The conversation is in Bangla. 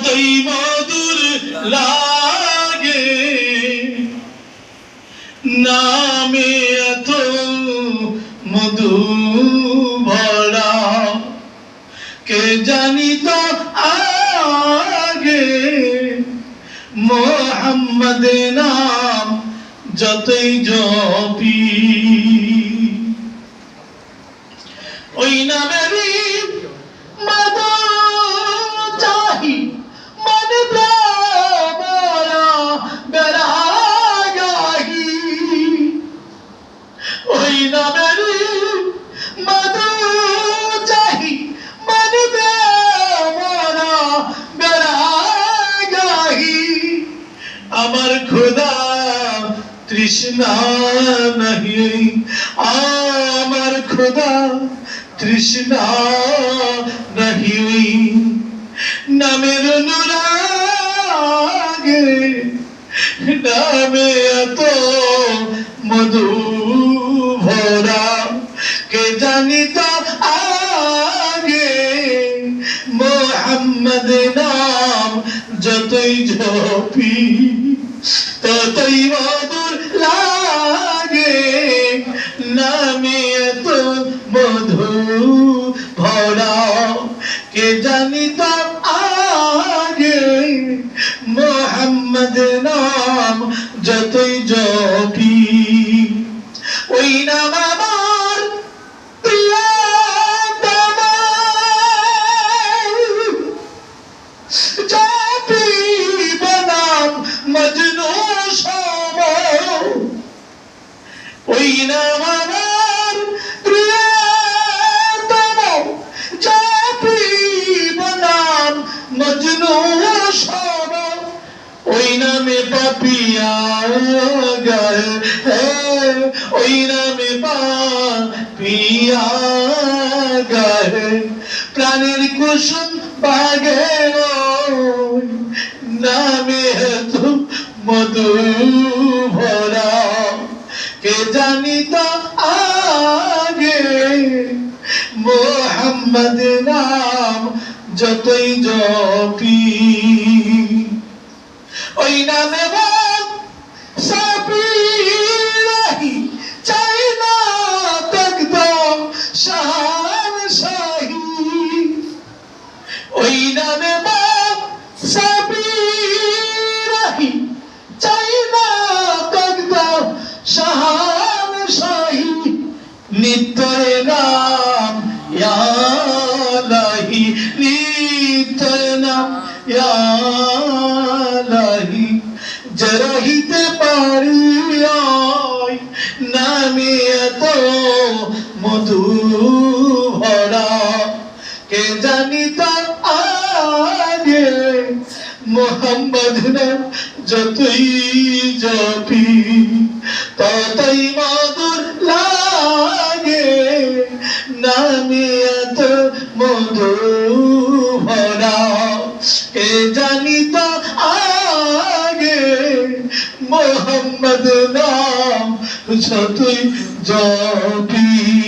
যতই মধুর লাগে। নামে এত মধু ভরা কে জানি তো আগে মোহাম্মদ নাম যতই জপি আমার খোদা, তৃষ্ণা নাহি। আমার খোদা, তৃষ্ণা নাহি। নামের অনুরাগে, নামে এত মধু ভরা কে জানি তো যতই ঝপি পাপিয়া হ্যাঁ, ওই নামে পাপিয়া গায় প্রাণের কুসুম বাগে নামে তো মধু। মোহাম্মদ নাম যতই জপি ওই নামে বল নিত্যের নাম ইয়া পারি নামে এত মধু ভরা কে জানি তার আগে মোহাম্মদ যতই জপি ততই মধুর কে জানি তো আগে মোহাম্মদ নাম যতই জপি